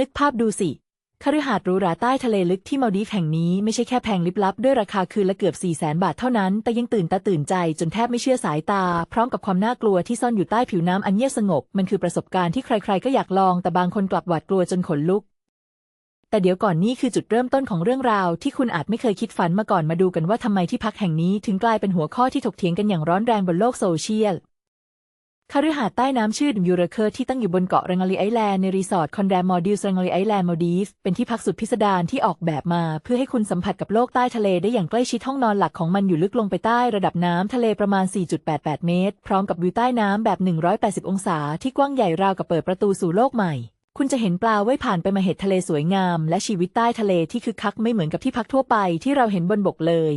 นึกภาพดูสิคฤหาสน์หรูหราใต้ทะเลลึกที่มาดีฟแห่งนี้ไม่ใช่แค่แพงลิบลับด้วยราคาคืนละเกือบ4 0 0แสนบาทเท่านั้น แต่ยังตื่นตาตื่นใจจนแทบไม่เชื่อสายตา พร้อมกับความน่ากลัวที่ซ่อนอยู่ใต้ผิวน้ำอันเงียบสงบ มันคือประสบการณ์ที่ใครๆก็อยากลอง แต่บางคนกลับหวาดกลัวจนขนลุก แต่เดี๋ยวก่อนนี่คือจุดเริ่มต้นของเรื่องราว ที่คุณอาจไม่เคยคิดฝันมาก่อนมาดูกันว่าทำไมที่พักแห่งนี้ ถึงกลายเป็นหัวข้อที่ถกเถียงกันอย่างร้อนแรงบนโลกโซเชียล คาฤหาสน์ใต้น้ำชื่อดมยูเรเคอร์ที่ตั้งอยู่บนเกาะเรงลีไอแลนด์ในรีสอร์ทคอนแดมมอดิลส์เรงลีไอแลนด์มอดีฟเป็นที่พักสุดพิสดารที่ออกแบบมา เพื่อให้คุณสัมผัสกับโลกใต้ทะเลได้อย่างใกล้ชิดห้องนอนหลักของมันอยู่ลึกลงไปใต้ระดับน้ำทะเลประมาณ 4.88 เมตร พร้อมกับวิวใต้น้ำแบบ 180 องศา ที่กว้างใหญ่ราวกับเปิดประตูสู่โลกใหม่ คุณจะเห็นปลาว่ายผ่านไปมาเห็ดทะเลสวยงาม และชีวิตใต้ทะเลที่คึกคักไม่เหมือนกับที่พักทั่วไปที่เราเห็นบนบกเลย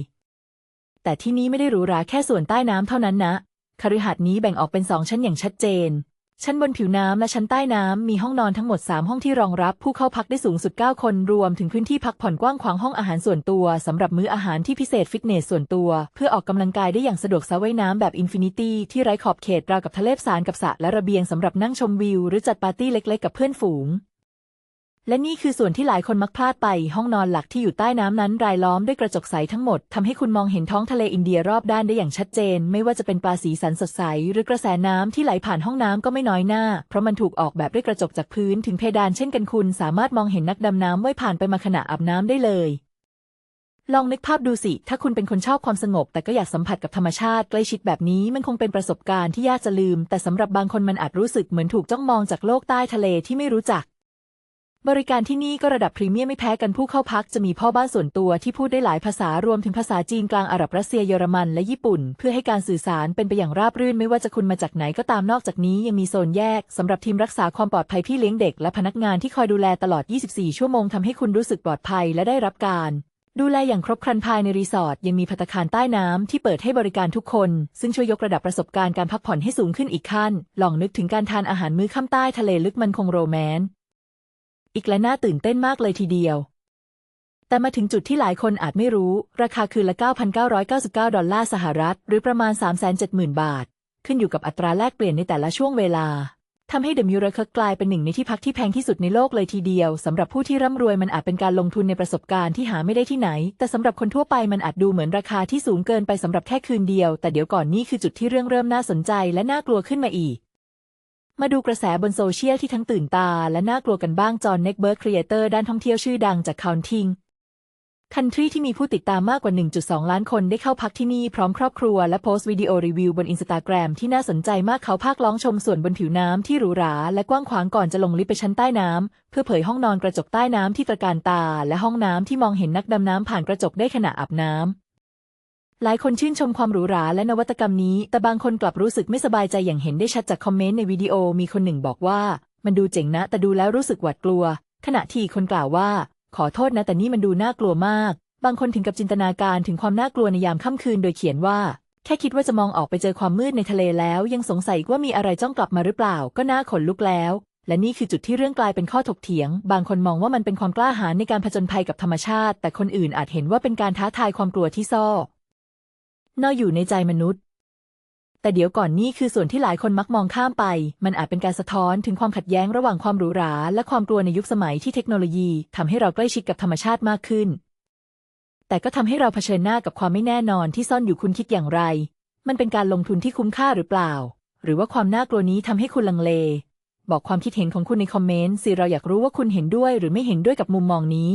แต่ที่นี้ไม่ได้หรูหราแค่ส่วนใต้น้ำเท่านั้นนะ คฤหาสน์นี้แบ่งออกเป็นสองชั้นอย่างชัดเจน ชั้นบนผิวน้ำและชั้นใต้น้ำมีห้องนอนทั้งหมด 3 ห้องที่รองรับผู้เข้าพักได้สูงสุด 9 คนรวมถึงพื้นที่พักผ่อนกว้างขวางห้องอาหารส่วนตัวสำหรับมื้ออาหารที่พิเศษฟิตเนสส่วนตัว เพื่อออกกำลังกายได้อย่างสะดวกสระว่ายน้ำแบบอินฟินิตี้ที่ไร้ขอบเขตราวกับทะเลสานกับสระและระเบียงสำหรับนั่งชมวิว หรือจัดปาร์ตี้เล็กๆกับเพื่อนฝูง และนี่คือส่วนที่หลายคนมักพลาดไป ห้องนอนหลักที่อยู่ใต้น้ำนั้นรายล้อมด้วยกระจกใสทั้งหมดทำให้คุณมองเห็นท้องทะเลอินเดียรอบด้านได้อย่างชัดเจน ไม่ว่าจะเป็นปลาสีสันสดใส หรือกระแสน้ำที่ไหลผ่านห้องน้ำก็ไม่น้อยหน้า เพราะมันถูกออกแบบด้วยกระจกจากพื้นถึงเพดานเช่นกันคุณ สามารถมองเห็นนักดำน้ำว่ายผ่านไปมาขณะอาบน้ำได้เลยลองนึกภาพดูสิ ถ้าคุณเป็นคนชอบความสงบ แต่ก็อยากสัมผัสกับธรรมชาติใกล้ชิดแบบนี้มันคงเป็นประสบการณ์ที่ยากจะลืม แต่สำหรับบางคนมันอาจรู้สึกเหมือนถูกจ้องมองจากโลกใต้ทะเลที่ไม่รู้จัก บริการที่นี่ก็ระดับพรีเมียมไม่แพ้กันผู้เข้าพักจะมีพ่อบ้านส่วนตัวที่พูดได้หลายภาษารวมถึงภาษาจีนกลางอาหรับรัสเซียเยอรมันและญี่ปุ่น เพื่อให้การสื่อสารเป็นไปอย่างราบรื่นไม่ว่าจะคุณมาจากไหนก็ตามนอกจากนี้ยังมีโซนแยกสำหรับทีมรักษาความปลอดภัยพี่เลี้ยงเด็กและพนักงานที่คอยดูแลตลอด 24 ชั่วโมงทำให้คุณรู้สึกปลอดภัยและได้รับการดูแลอย่างครบครันภายในรีสอร์ทยังมีภัตตาคารใต้น้ำที่เปิดให้บริการทุกคน ซึ่งช่วยยกระดับประสบการณ์การพักผ่อนให้สูงขึ้นอีกขั้น ลองนึกถึงการทานอาหารมื้อค่ำใต้ทะเลลึกมันคงโรแมนต์ อีกและน่าตื่นเต้นมากเลยทีเดียว แต่มาถึงจุดที่หลายคนอาจไม่รู้ ราคาคืนละ 9,999 ดอลลาร์สหรัฐ หรือประมาณ 370,000 บาท ขึ้นอยู่กับอัตราแลกเปลี่ยนในแต่ละช่วงเวลาทำให้เดอะมิวเรคกลายเป็นหนึ่งในที่พักที่แพงที่สุดในโลกเลยทีเดียวสำหรับผู้ที่ร่ำรวยมันอาจเป็นการลงทุนในประสบการณ์ที่หาไม่ได้ที่ไหน แต่สำหรับคนทั่วไปมันอาจดูเหมือนราคาที่สูงเกินไปสำหรับแค่คืนเดียว แต่เดี๋ยวก่อนนี่คือจุดที่เรื่องเริ่มน่าสนใจและน่ากลัวขึ้นมาอีก มาดูกระแสบนโซเชียลที่ทั้งตื่นตา และน่ากลัวกันบ้างจอห์นเน็กเบิร์ดครีเอเตอร์ด้านท่องเที่ยวชื่อดังจาก Counting Country ที่มีผู้ติดตามมากกว่า 1.2 ล้านคนได้เข้าพักที่นี่พร้อมครอบครัวและโพสต์วิดีโอรีวิวบนอินสตาแกรมที่น่าสนใจมากเขาพากล้องชมส่วนบนผิวน้ำที่หรูหรา และกว้างขวางก่อนจะลงลิฟต์ไปชั้นใต้น้ำเพื่อเผยห้องนอนกระจกใต้น้ำที่ตระการตา และห้องน้ำที่มองเห็นนักดำน้ำผ่านกระจกได้ขณะอาบน้ำ หลายคนชื่นชมความหรูหราและนวัตกรรมนี้ แต่บางคนกลับรู้สึกไม่สบายใจอย่างเห็นได้ชัดจากคอมเมนต์ในวิดีโอมีคนหนึ่งบอกว่า มันดูเจ๋งนะ แต่ดูแล้วรู้สึกหวาดกลัว ขณะที่คนกล่าวว่า ขอโทษนะ แต่นี่มันดูน่ากลัวมาก บางคนถึงกับจินตนาการถึงความน่ากลัวในยามค่ำคืนโดยเขียนว่า แค่คิดว่าจะมองออกไปเจอความมืดในทะเลแล้ว ยังสงสัยว่ามีอะไรจ้องกลับมาหรือเปล่า ก็น่าขนลุกแล้ว และนี่คือจุดที่เรื่องกลายเป็นข้อถกเถียง บางคนมองว่ามันเป็นความกล้าหาญในการผจญภัยกับธรรมชาติ แต่คนอื่นอาจเห็นว่าเป็นการท้าทายความกลัวที่ซ่อ นออยู่ในใจมนุษย์ แต่เดี๋ยวก่อนนี่คือส่วนที่หลายคนมักมองข้ามไป มันอาจเป็นการสะท้อนถึงความขัดแย้งระหว่างความหรูหรา และความกลัวในยุคสมัยที่เทคโนโลยีทำให้เราใกล้ชิดกับธรรมชาติมากขึ้น แต่ก็ทำให้เราเผชิญหน้ากับความไม่แน่นอนที่ซ่อนอยู่คุณคิดอย่างไร มันเป็นการลงทุนที่คุ้มค่าหรือเปล่า หรือว่าความน่ากลัวนี้ทำให้คุณลังเล บอกความคิดเห็นของคุณในคอมเมนต์สิเราอยากรู้ว่าคุณเห็นด้วยหรือไม่เห็นด้วยกับมุมมองนี้